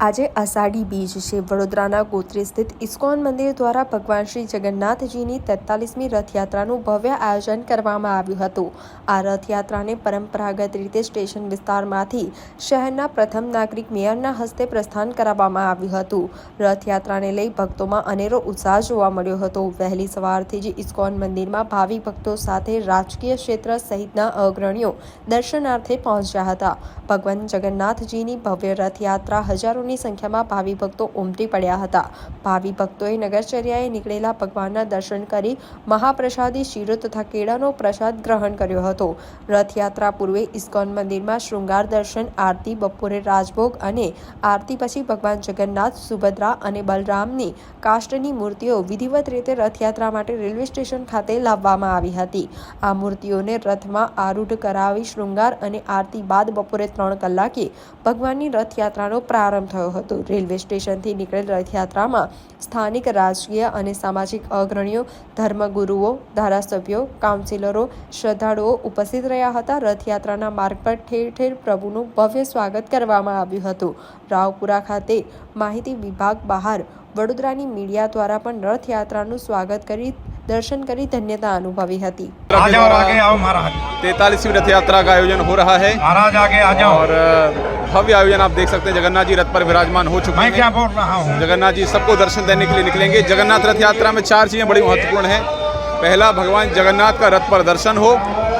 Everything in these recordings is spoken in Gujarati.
આજે અષાઢી બીજ છે. વડોદરાના ગોત્રી સ્થિત ઇસ્કોન મંદિર દ્વારા ભગવાન શ્રી જગન્નાથજીની તેતાલીસમી રથયાત્રાનું ભવ્ય આયોજન કરવામાં આવ્યું હતું. આ રથયાત્રાને પરંપરાગત રીતે સ્ટેશન વિસ્તારમાંથી શહેરના પ્રથમ નાગરિક મેયરના હસ્તે પ્રસ્થાન કરાવવામાં આવ્યું હતું. રથયાત્રાને લઈ ભક્તોમાં અનેરો ઉત્સાહ જોવા મળ્યો હતો. વહેલી સવારથી જ ઇસ્કોન મંદિરમાં ભાવિ ભક્તો સાથે રાજકીય ક્ષેત્ર સહિતના અગ્રણીઓ દર્શનાર્થે પહોંચ્યા હતા. ભગવાન જગન્નાથજીની ભવ્ય રથયાત્રા હજારોની સંખ્યામાં ભાવિ ઉમટી પડ્યા હતા. ભાવિ નગરચર્યાએ નીકળેલા ભગવાનના દર્શન કરી મહાપ્રસાદી શીરો તથા કેળાનો પ્રસાદ ગ્રહણ કર્યો હતો. રથયાત્રા પૂર્વે ઇસ્કોન મંદિરમાં શૃંગાર દર્શન, આરતી, બપોરે રાજભોગ અને આરતી પછી ભગવાન જગન્નાથ, સુભદ્રા અને બલરામની કાષ્ટની મૂર્તિઓ વિધિવત રીતે રથયાત્રા માટે રેલવે સ્ટેશન ખાતે લાવવામાં આવી હતી. આ મૂર્તિઓને રથમાં આરૂઢ કરાવી શૃંગાર અને આરતી બાદ બપોરે ત્રણ કલાકે ભગવાનની રથયાત્રાનો પ્રારંભ થયો હતો રેલવે સ્ટેશનથી નીકળેલ રથયાત્રામાં સ્થાનિક રાજકીય અને સામાજિક અગ્રણીઓ ધર્મગુરુઓ ધારાસભ્યો કાઉન્સિલરો શ્રદ્ધાળુઓ ઉપસ્થિત રહ્યા હતા રથયાત્રાના માર્ગ પર ઠેર ઠેર પ્રભુનું ભવ્ય સ્વાગત કરવામાં આવ્યું હતું રાવપુરા ખાતે માહિતી વિભાગ બહાર વડોદરાની મીડિયા દ્વારા પણ રથયાત્રાનું સ્વાગત કરી દર્શન કરી ધન્યતા અનુભવી હતી आ जाओ आगे आओ महाराज तैतालीसवीं रथ यात्रा का आयोजन हो रहा है महाराज आगे आ जाओ और अ, भव्य आयोजन आप देख सकते हैं। जगन्नाथ जी रथ पर विराजमान हो चुके मैं क्या बोल रहा हूँ? जगन्नाथ जी सबको दर्शन देने के लिए निकलेंगे। जगन्नाथ रथ यात्रा में चार चीज़ें बड़ी महत्वपूर्ण हैं। पहला भगवान जगन्नाथ का रथ पर दर्शन हो।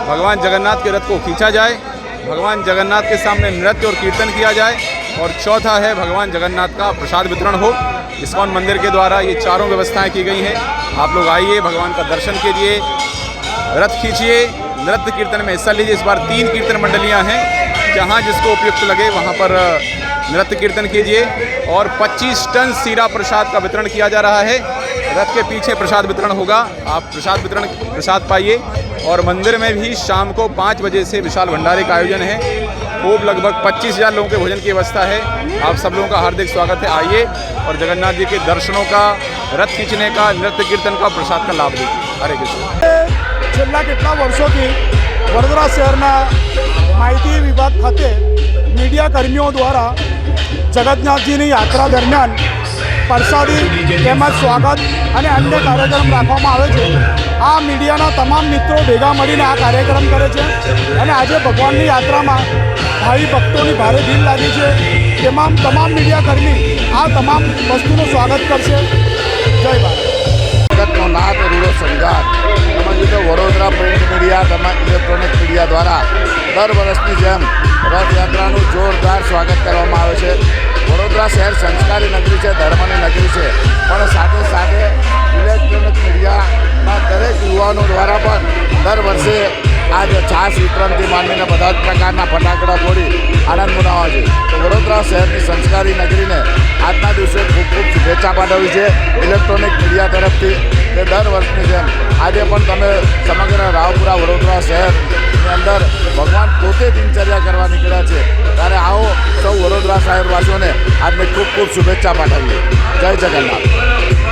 भगवान जगन्नाथ के रथ को खींचा जाए। भगवान जगन्नाथ के सामने नृत्य और कीर्तन किया जाए। और चौथा है भगवान जगन्नाथ का प्रसाद वितरण हो। इस्कॉन मंदिर के द्वारा ये चारों व्यवस्थाएँ की गई हैं। आप लोग आइए भगवान का दर्शन कीजिए। रथ खींचिए। नृत्य कीर्तन में हिस्सा लीजिए। इस बार तीन कीर्तन मंडलियाँ हैं। जहां जिसको उपयुक्त लगे वहां पर अ, नृत्य कीर्तन कीजिए और 25 टन सीरा प्रसाद का वितरण किया जा रहा है रथ के पीछे प्रसाद वितरण होगा आप प्रसाद वितरण प्रसाद पाइए और मंदिर में भी शाम को पाँच बजे से विशाल भंडारे का आयोजन है खूब लगभग पच्चीस हजार लोगों के भोजन की व्यवस्था है आप सब लोगों का हार्दिक स्वागत है आइए और जगन्नाथ जी के दर्शनों का रथ खींचने का नृत्य कीर्तन का प्रसाद का लाभ लीजिए हरे कृष्ण છેલ્લા કેટલા વર્ષોથી વડોદરા શહેરના માહિતી વિભાગ ખાતે મીડિયા કર્મીઓ દ્વારા જગતનાથજીની યાત્રા દરમિયાન પ્રસાદી તેમજ સ્વાગત અને અન્ય કાર્યક્રમ રાખવામાં આવે છે. આ મીડિયાના તમામ મિત્રો ભેગા મળીને આ કાર્યક્રમ કરે છે અને આજે ભગવાનની યાત્રામાં ભાઈ ભક્તોની ભારે ભીડ લાગી છે. તમામ તમામ મીડિયાકર્મી આ તમામ વસ્તુનું સ્વાગત કરશે. જય ભારત. જગતનો નાથ, રૂડો સંઘાર રીતે વડોદરા પ્રિન્ટ મીડિયા તેમજ ઇલેક્ટ્રોનિક મીડિયા દ્વારા દર વર્ષની જેમ રથયાત્રાનું જોરદાર સ્વાગત કરવામાં આવે છે. વડોદરા શહેર સંસ્કારી નગરી છે, ધર્મની નગરી છે. પણ સાથે સાથે ઇલેક્ટ્રોનિક મીડિયાના દરેક યુવાનો દ્વારા પણ દર વર્ષે આજ છાસ વિતરણથી માંડીને બધા જ પ્રકારના ફટાકડા ફોડી આનંદ મનાવવા છે. તો વડોદરા શહેરની સંસ્કારી નગરીને આજના દિવસે ખૂબ ખૂબ શુભેચ્છા પાઠવી છે ઇલેક્ટ્રોનિક મીડિયા તરફથી. તે દર વર્ષની જેમ આજે પણ તમે સમગ્ર રાવપુરા વડોદરા શહેરની અંદર ભગવાન પોતે દિનચર્યા કરવા નીકળ્યા છે. ત્યારે આવો સૌ વડોદરા શહેરવાસીઓને આજની ખૂબ ખૂબ શુભેચ્છા પાઠવીએ. જય જગન્નાથ.